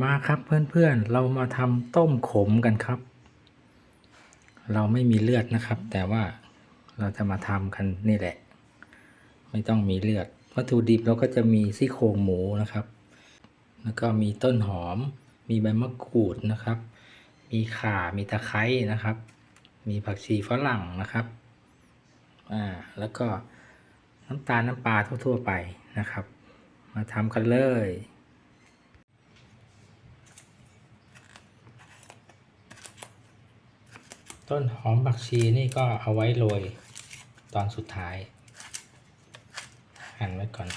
มาครับเพื่อนๆ เรามาทำต้มขมกันครับ เราไม่มีเลือดนะครับ แต่ว่าเราจะมาทำกันนี่แหละ ไม่ต้องมีเลือด วัตถุดิบเราก็จะมีซี่โครงหมูนะครับ แล้วก็มีต้นหอม มีใบมะกรูดนะครับ มีข่า มีตะไคร้นะครับ มีผักชีฝรั่งนะครับ อ่า แล้วก็น้ำตาลน้ำปลาทั่วๆไปนะครับ มาทำกันเลย ต้นหอมผักชีนี่ก็เอาไว้โรยตอนสุดท้าย หั่นไว้ก่อน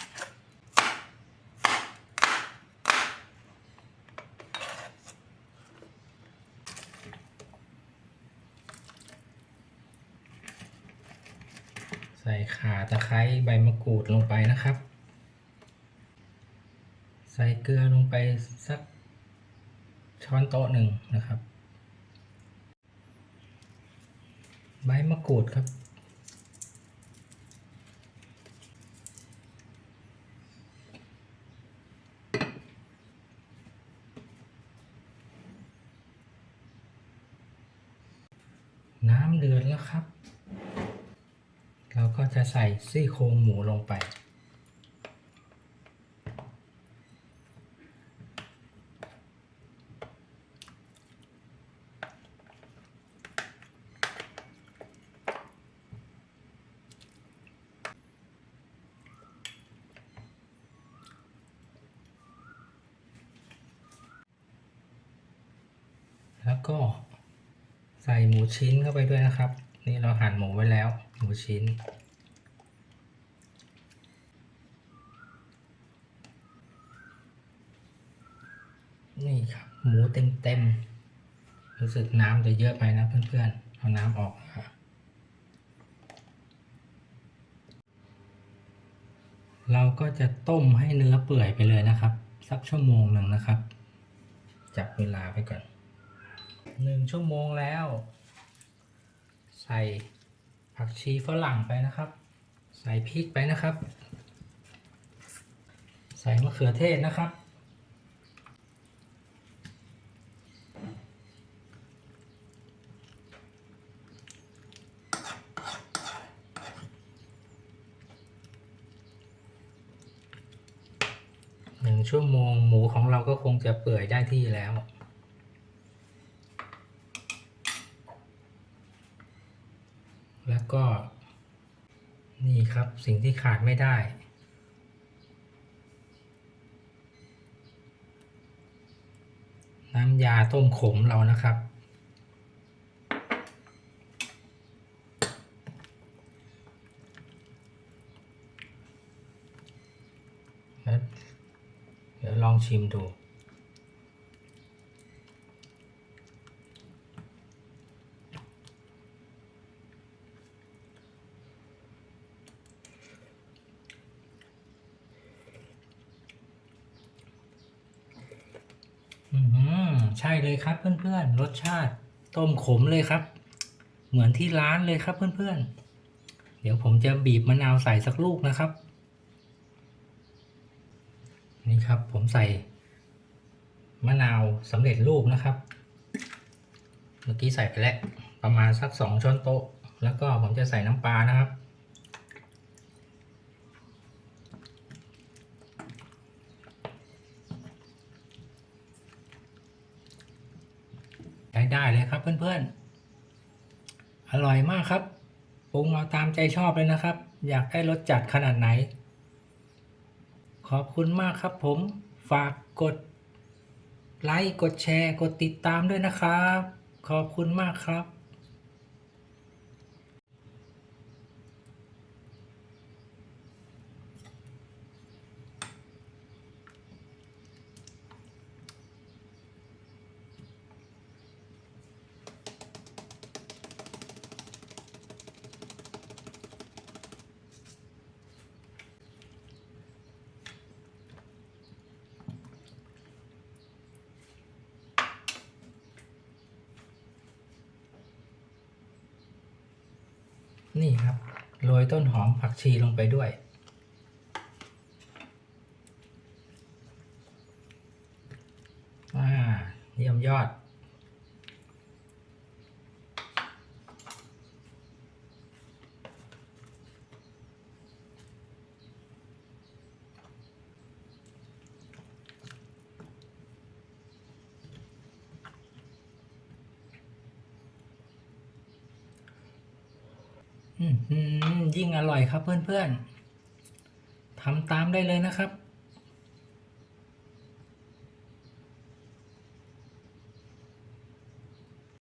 ใส่ข่าตะไคร้ใบมะกรูดลงไปนะครับ ใส่เกลือลงไปสักช้อนโต๊ะหนึ่งนะครับ ใบมะกรูดครับ น้ำเดือดแล้วครับ เราก็จะใส่ซี่โครงหมูลงไป แล้วก็ใส่หมูชิ้นเข้าไปด้วยนะครับ นี่เราหั่นหมูไว้แล้ว หมูชิ้น นี่ครับ หมูเต็มเต็มรู้สึกน้ำจะเยอะไปนะเพื่อนๆ เอาน้ำออกนะครับเราก็จะต้มให้เนื้อเปื่อยไปเลยนะครับ สักชั่วโมงหนึ่งนะครับ จับเวลาไปก่อน หนึ่งชั่วโมงแล้ว ใส่ผักชีฝรั่งไปนะครับ ใส่พริกไปนะครับ ใส่มะเขือเทศนะครับ หนึ่งชั่วโมงหมูของเราก็คงจะเปื่อยได้ที่แล้ว แล้วก็ นี่ครับสิ่งที่ขาดไม่ได้ น้ำยาต้มขมเรานะครับ เดี๋ยวลองชิมดู อืมใช่เลยครับเพื่อนๆ รสชาติต้มขมเลยครับ เหมือนที่ร้านเลยครับเพื่อนๆ เดี๋ยวผมจะบีบมะนาวใส่สักลูกนะครับ นี่ครับผมใส่มะนาวสำเร็จรูปนะครับ เมื่อกี้ใส่ไปแล้วประมาณสักสองช้อนโต๊ะ แล้วก็ผมจะใส่น้ำปลานะครับ ได้เลยครับ เพื่อนๆ อร่อยมากครับปรุงเอาตามใจชอบเลยนะครับ อยากได้รสจัดขนาดไหน ขอบคุณมากครับผม ฝากกดไลค์ กดแชร์ กดติดตามด้วยนะครับ ขอบคุณมากครับ นี่ครับโรยต้นหอมผักชีลงไปด้วย อ่าเยี่ยมยอด ยิ่งอร่อยครับเพื่อนๆทำตามได้เลยนะครับ